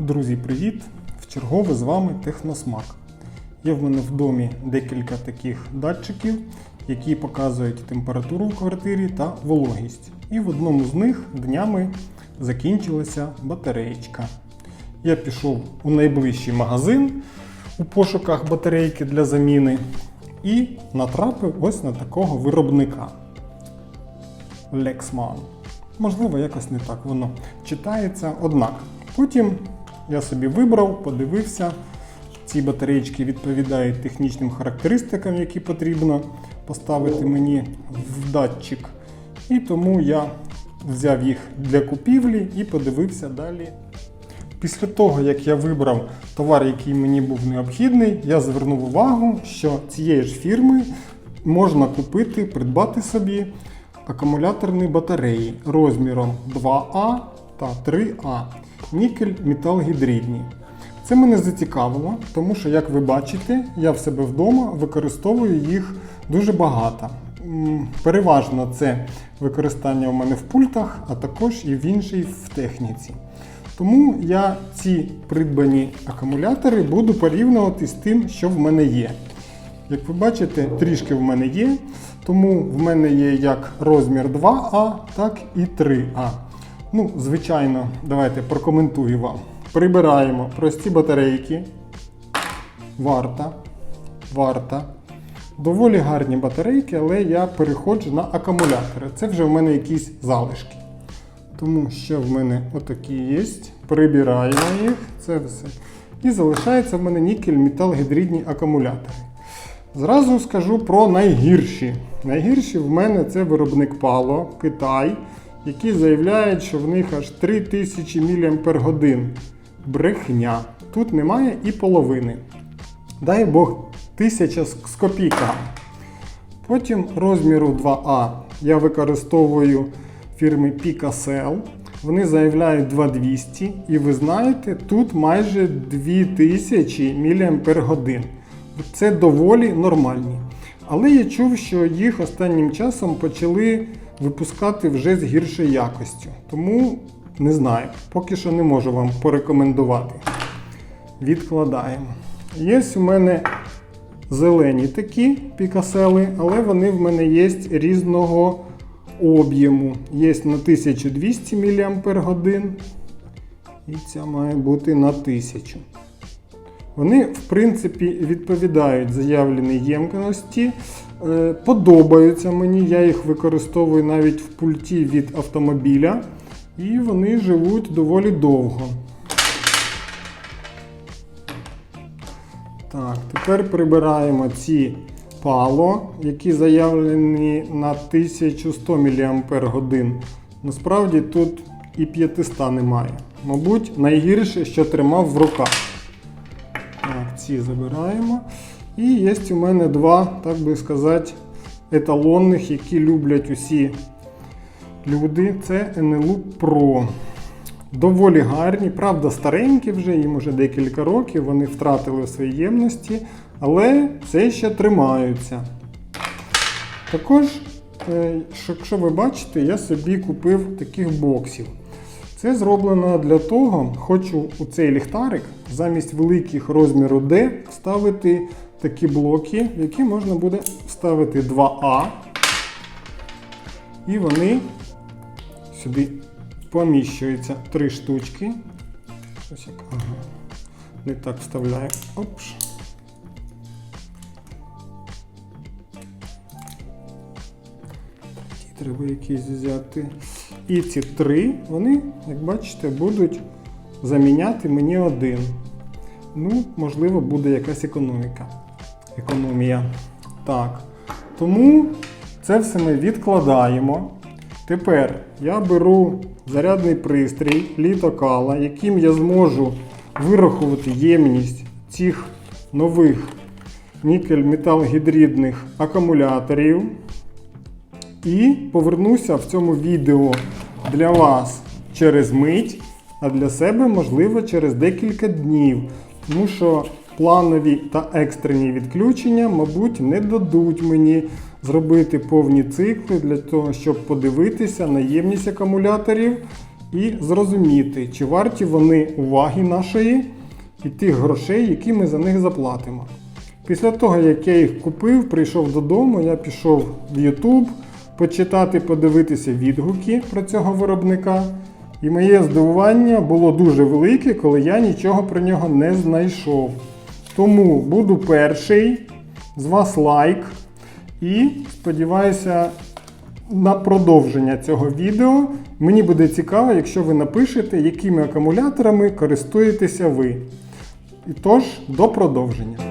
Друзі, привіт! Вчергове з вами Техносмак. Є в мене в домі декілька таких датчиків, які показують температуру в квартирі та вологість. І в одному з них днями закінчилася батареєчка. Я пішов у найближчий магазин у пошуках батарейки для заміни і натрапив ось на такого виробника. Lexman. Можливо, якось не так воно читається. Однак, потім я собі вибрав, подивився. Ці батареїчки відповідають технічним характеристикам, які потрібно поставити мені в датчик. І тому я взяв їх для купівлі і подивився далі. Після того, як я вибрав товар, який мені був необхідний, я звернув увагу, що цієї ж фірми можна купити, придбати собі акумуляторні батареї розміром 2А та 3А, нікель металгідридні. Це мене зацікавило, тому що, як ви бачите, я в себе вдома використовую їх дуже багато. Переважно це використання у мене в пультах, а також і в іншій в техніці. Тому я ці придбані акумулятори буду порівнювати з тим, що в мене є. Як ви бачите, трішки в мене є, тому в мене є як розмір 2А, так і 3А. Ну, звичайно, давайте прокоментую вам. Прибираємо прості батарейки. Варта. Варта. Доволі гарні батарейки, але я переходжу на акумулятори. Це вже в мене якісь залишки. Тому що в мене отакі є. Прибираємо їх, це все. І залишається в мене нікель метал гідридні акумулятори. Зразу скажу про найгірші. Найгірші в мене це виробник Palo, Китай, які заявляють, що в них аж 3000 мАч. Брехня. Тут немає і половини. Дай Бог, 1000 з копійками. Потім розміру 2А я використовую фірми Picasell. Вони заявляють 2200, і ви знаєте, тут майже 2000 мАч. Це доволі нормальні. Але я чув, що їх останнім часом почали випускати вже з гіршою якостю. Тому не знаю, поки що не можу вам порекомендувати. Відкладаємо. Є у мене зелені такі пікасели, але вони в мене є різного об'єму. Є на 1200 мАч, і ця має бути на 1000. Вони, в принципі, відповідають заявленій ємкості. Е, Подобаються мені, я їх використовую навіть в пульті від автомобіля, і вони живуть доволі довго. Так, тепер прибираємо ці пало, які заявлені на 1100 мАч. Насправді тут і 500 немає. Мабуть, найгірше, що тримав в руках. Ці забираємо. І є у мене два, так би сказати, еталонних, які люблять усі люди. Це NLU Pro. Доволі гарні, правда, старенькі вже, їм вже декілька років, вони втратили свої ємності, але все ще тримаються. Також, е, якщо ви бачите, я собі купив таких боксів. Це зроблено для того, хочу у цей ліхтарик замість великих розміру D вставити такі блоки, в які можна буде вставити 2А. І вони сюди поміщуються три штучки. Ось як. Ага. Не так вставляю. Опш. Ті Треба якісь взяти. І ці три, вони, як бачите, будуть заміняти мені один. Ну, можливо, буде якась економіка. Економія. Так. Тому це все ми відкладаємо. Тепер я беру зарядний пристрій літокала, яким я зможу вирахувати ємність цих нових нікель метал гідридних акумуляторів. І повернуся в цьому відео для вас через мить, а для себе, можливо, через декілька днів. Тому що планові та екстрені відключення, мабуть, не дадуть мені зробити повні цикли для того, щоб подивитися на ємність акумуляторів і зрозуміти, чи варті вони уваги нашої і тих грошей, які ми за них заплатимо. Після того, як я їх купив, прийшов додому, я пішов в YouTube почитати, подивитися відгуки про цього виробника. І моє здивування було дуже велике, коли я нічого про нього не знайшов. Тому буду перший, з вас лайк. І сподіваюся на продовження цього відео. Мені буде цікаво, якщо ви напишете, якими акумуляторами користуєтеся ви. І тож, до продовження.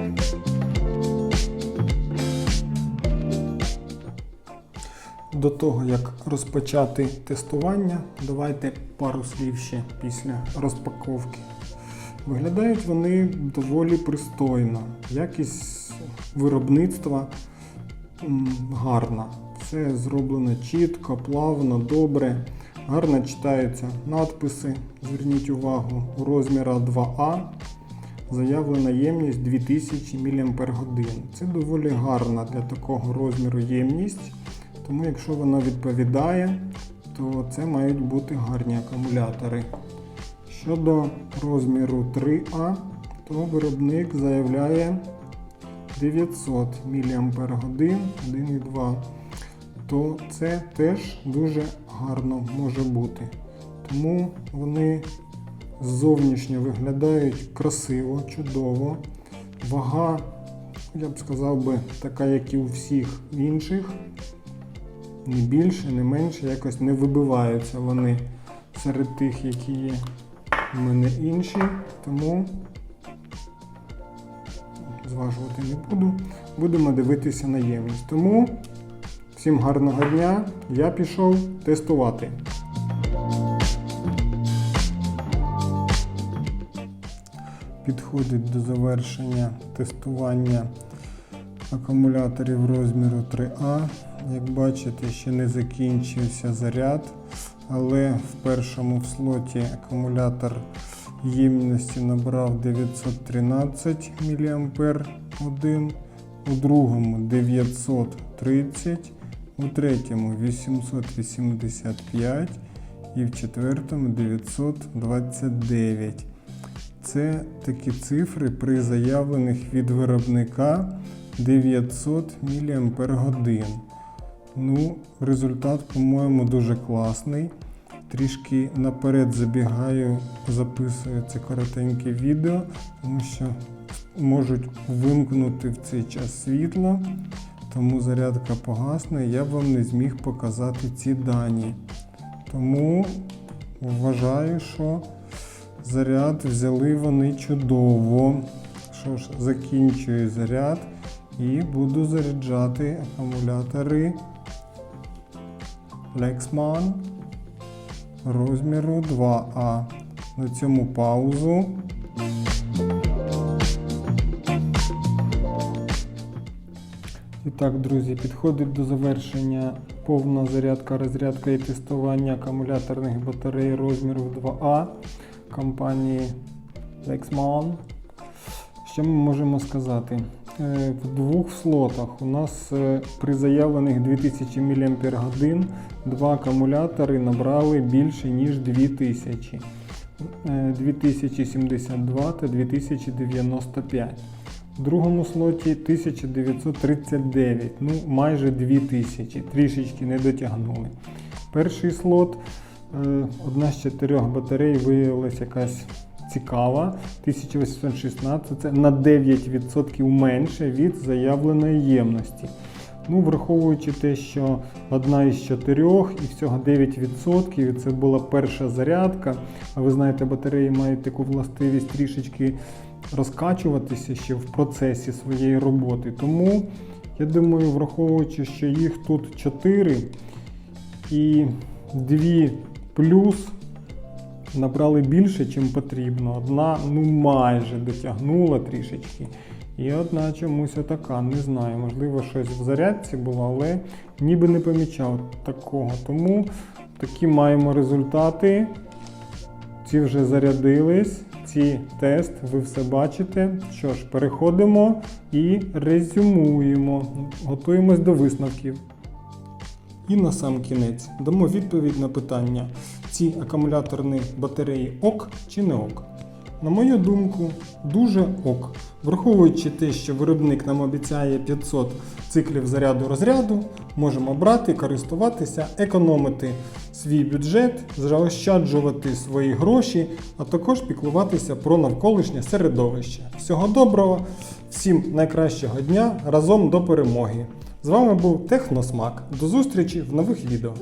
До того, як розпочати тестування, давайте пару слів ще після розпаковки. Виглядають вони доволі пристойно. Якість виробництва гарна. Все зроблено чітко, плавно, добре. Гарно читаються надписи. Зверніть увагу, у розміра 2А. Заявлена ємність 2000 мАч. Це доволі гарна для такого розміру ємність. Тому якщо вона відповідає, то це мають бути гарні акумулятори. Щодо розміру 3А, то виробник заявляє 900 мАч 1,2. То це теж дуже гарно може бути. Тому вони зовнішньо виглядають красиво, чудово. Вага, я б сказав би, така, як і у всіх інших. Не більше, не менше, якось не вибиваються вони серед тих, які є у мене інші. Тому зважувати не буду. Будемо дивитися на ємність. Тому всім гарного дня. Я пішов тестувати. Підходить до завершення тестування акумуляторів розміру 3А. Як бачите, ще не закінчився заряд, але в першому в слоті акумулятор ємності набрав 913 мАч, у другому 930, у третьому 885 і в четвертому 929. Це такі цифри при заявлених від виробника 900 мАч. Ну, результат, по-моєму, дуже класний. Трішки наперед забігаю, записую це коротеньке відео, тому що можуть вимкнути в цей час світло, тому зарядка погасне, я вам не зміг показати ці дані. Тому вважаю, що заряд взяли вони чудово. Що ж, закінчую заряд і буду заряджати акумулятори Lexman розміру 2А. На цьому паузу. І так, друзі, підходить до завершення повна зарядка, розрядка і тестування акумуляторних батарей розміру 2А компанії Lexman. Що ми можемо сказати? Е, В двох слотах у нас е, при заявлених 2000 мАч два акумулятори набрали більше ніж 2000. Е, 2072 та 2095. В другому слоті 1939, ну майже 2000, трішечки не дотягнули. Перший слот, е, одна з чотирьох батарей виявилася якась цікава. 1816 це на 9% менше від заявленої ємності. Ну, враховуючи те, що одна із чотирьох і всього 9%, і це була перша зарядка. А ви знаєте, батареї мають таку властивість трішечки розкачуватися ще в процесі своєї роботи. Тому я думаю, враховуючи, що їх тут 4 і 2 плюс набрали більше, чим потрібно. Одна ну майже дотягнула трішечки. І одна чомусь отака, не знаю, можливо, щось в зарядці було, але ніби не помічав такого. Тому такі маємо результати. Ці вже зарядились, ці тест, ви все бачите. Що ж, переходимо і резюмуємо. Готуємось до висновків. І на сам кінець дамо відповідь на питання, ці акумуляторні батареї ок чи не ок. На мою думку, дуже ок. Враховуючи те, що виробник нам обіцяє 500 циклів заряду розряду, можемо брати, користуватися, економити свій бюджет, заощаджувати свої гроші, а також піклуватися про навколишнє середовище. Всього доброго, всім найкращого дня, разом до перемоги! З вами був Техносмак. До зустрічі в нових відео.